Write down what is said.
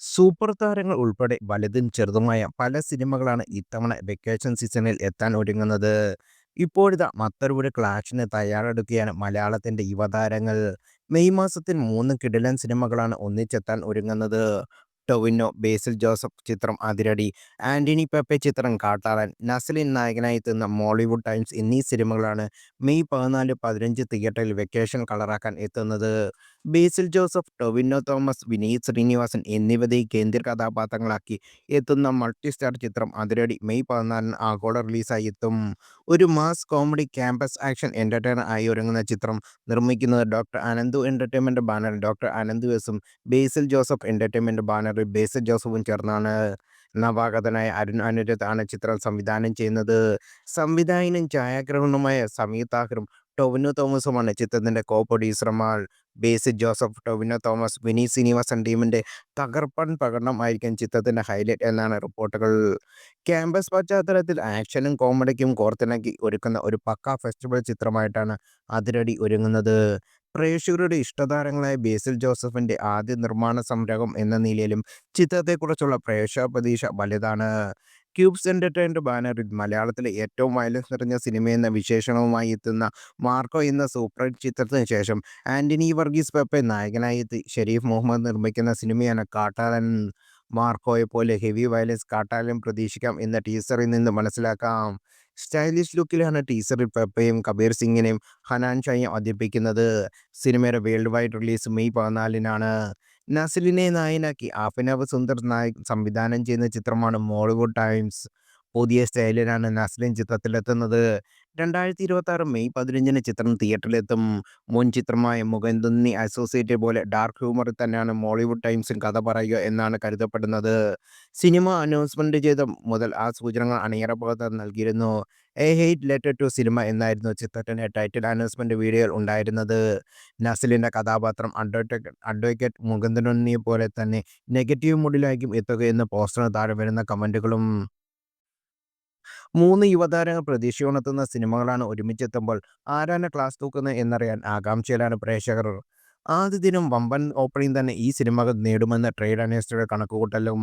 Super താരങ്ങൾ ഉൾപ്പെടെ വലുതും ചെറുതുമായ പല സിനിമകളാണ് ഇത്തവണ വെക്കേഷൻ സീസണിൽ എത്താൻ ഒരുങ്ങുന്നത്. ഇപ്പോഴിതാ മറ്റൊരു ക്ലാഷിന് തയ്യാറെടുക്കുകയാണ് മലയാളത്തിന്റെ യുവതാരങ്ങൾ. മെയ് മാസത്തിൽ മൂന്ന് കിടിലൻ സിനിമകളാണ് ഒന്നിച്ചെത്താൻ ഒരുങ്ങുന്നത്. ടൊവിനോ, ബേസിൽ ജോസഫ് ചിത്രം അതിരടി, ആന്റണി പെപ്പെ ചിത്രം കാട്ടാളൻ, നസ്ലിൻ നായകനായെത്തുന്ന മോളിവുഡ് ടൈംസ് എന്നീ സിനിമകളാണ് മെയ് പതിനാല്, പതിനഞ്ച് തിയേറ്ററിൽ വെക്കേഷൻ കളറാക്കാൻ എത്തുന്നത്. ബേസിൽ ജോസഫ്, ടൊവിനോ തോമസ്, വിനീത് ശ്രീനിവാസൻ എന്നിവരെ കേന്ദ്ര കഥാപാത്രങ്ങളാക്കി എത്തുന്ന മൾട്ടി സ്റ്റാർ ചിത്രം അതിരടി മെയ് പതിനാലിന് ആഗോള റിലീസായി എത്തും. ഒരു mass comedy campus action entertainer ആയി ഒരുങ്ങുന്ന ചിത്രം നിർമ്മിക്കുന്നത് ഡോക്ടർ അനന്തു എന്റർടൈൻമെന്റ് ബാനറിൽ ഡോക്ടർ അനന്തു എസും ബേസിൽ ജോസഫ് എന്റർടൈൻമെന്റ് ബാനറിൽ ബേസിൽ ജോസഫും ചേർന്നാണ്. നവാഗതനായ അരുൺ അനുരത് ആണ് ചിത്രം സംവിധാനം ചെയ്യുന്നത്. സംവിധായകനും ഛായാഗ്രഹണവുമായ സമീർ താഹറും ടൊവിനോ തോമസുമാണ് ചിത്രത്തിന്റെ കോ പ്രൊഡ്യൂസർമാർ. ബേസിൽ ജോസഫ്, ടൊവിനോ തോമസ്, വിനീ ശ്രീനിവാസൻ ടീമിന്റെ തകർപ്പൻ പ്രകടനമായിരിക്കും ചിത്രത്തിന്റെ ഹൈലൈറ്റ് എന്നാണ് റിപ്പോർട്ടുകൾ. ക്യാമ്പസ് പശ്ചാത്തലത്തിൽ ആക്ഷനും കോമഡിക്കും കോർത്തിണക്കി ഒരുക്കുന്ന ഒരു പക്കാ ഫെസ്റ്റിവൽ ചിത്രമായിട്ടാണ് അതിരടി ഒരുങ്ങുന്നത്. പ്രേക്ഷകരുടെ ഇഷ്ടതാരങ്ങളായ ബേസിൽ ജോസഫിന്റെ ആദ്യ നിർമ്മാണ സംരംഭം എന്ന നിലയിലും ചിത്രത്തെക്കുറിച്ചുള്ള പ്രേക്ഷക പ്രതീക്ഷ വലുതാണ്. ക്യൂബ്സ് എന്റർടൈൻമെന്റ് ബാനറിൽ മലയാളത്തിലെ ഏറ്റവും വയലൻസ് നിറഞ്ഞ സിനിമയെന്ന വിശേഷണവുമായി എത്തുന്ന മാർക്കോ എന്ന സൂപ്പർ ചിത്രത്തിന് ശേഷം ആന്റണി വർഗീസ് പെപ്പെ നായകനായി എത്തി ഷെരീഫ് മുഹമ്മദ് നിർമ്മിക്കുന്ന സിനിമയാണ് കാട്ടാലൻ മാർക്കോയെ പോലെ ഹെവി വയലൻസ് കാട്ടാലൻ പ്രതീക്ഷിക്കാം എന്ന ടീസറിൽ നിന്ന് മനസ്സിലാക്കാം. സ്റ്റൈലിഷ് ലുക്കിലാണ് ടീസറിൽ പെപ്പയും കബീർ സിംഗിനെയും ഹനാൻ ഷായും അവതരിപ്പിക്കുന്നത്. സിനിമയുടെ വേൾഡ് വൈഡ് റിലീസ് മെയ് പതിനാലിനാണ്. നസിലിനെ നായനാക്കി ആഫിനവ് സുന്ദർ നായക് സംവിധാനം ചെയ്യുന്ന ചിത്രമാണ് മോളിവുഡ് ടൈംസ്. പുതിയ സ്റ്റൈലിലാണ് നസ്ലിൻ ചിത്രത്തിലെത്തുന്നത്. രണ്ടായിരത്തി ഇരുപത്തി ആറ് മെയ് പതിനഞ്ചിന് ചിത്രം തിയേറ്ററിലെത്തും. മുൻ ചിത്രമായ മുകന്ദുന്നി അസോസിയേറ്റ് പോലെ ഡാർക്ക് ഹ്യൂമറിൽ തന്നെയാണ് മോളിവുഡ് ടൈംസിൽ കഥ പറയുക എന്നാണ് കരുതപ്പെടുന്നത്. സിനിമ അനൗൺസ്മെന്റ് ചെയ്ത മുതൽ ആ സൂചനകൾ അണിയറ ഭാഗത്ത് നൽകിയിരുന്നു. A hate letter to cinema എന്നായിരുന്നു ചിത്രത്തിന്റെ ടൈറ്റിൽ അനൗൺസ്മെന്റ് വീഡിയോയിൽ ഉണ്ടായിരുന്നത്. നസിലിന്റെ കഥാപാത്രം അഡ്വക്കേറ്റ് മുകുന്ദനിയെപ്പോലെ തന്നെ നെഗറ്റീവ് മൂഡിലായിരിക്കും എത്തുകയെന്ന് പോസ്റ്ററിന് താഴെ വരുന്ന കമന്റുകളും. മൂന്ന് യുവതാരങ്ങൾ പ്രതീക്ഷയുണർത്തുന്ന സിനിമകളാണ് ഒരുമിച്ചെത്തുമ്പോൾ ആരാണ് ക്ലാസ് തൂക്കുന്നത് എന്നറിയാൻ ആകാംക്ഷയിലാണ് പ്രേക്ഷകർ. ആദ്യ ദിനം വമ്പൻ ഓപ്പണിംഗ് തന്നെ ഈ സിനിമകൾ നേടുമെന്ന് ട്രേഡ് അനലിസ്റ്റുകളുടെ കണക്കുകൂട്ടലും.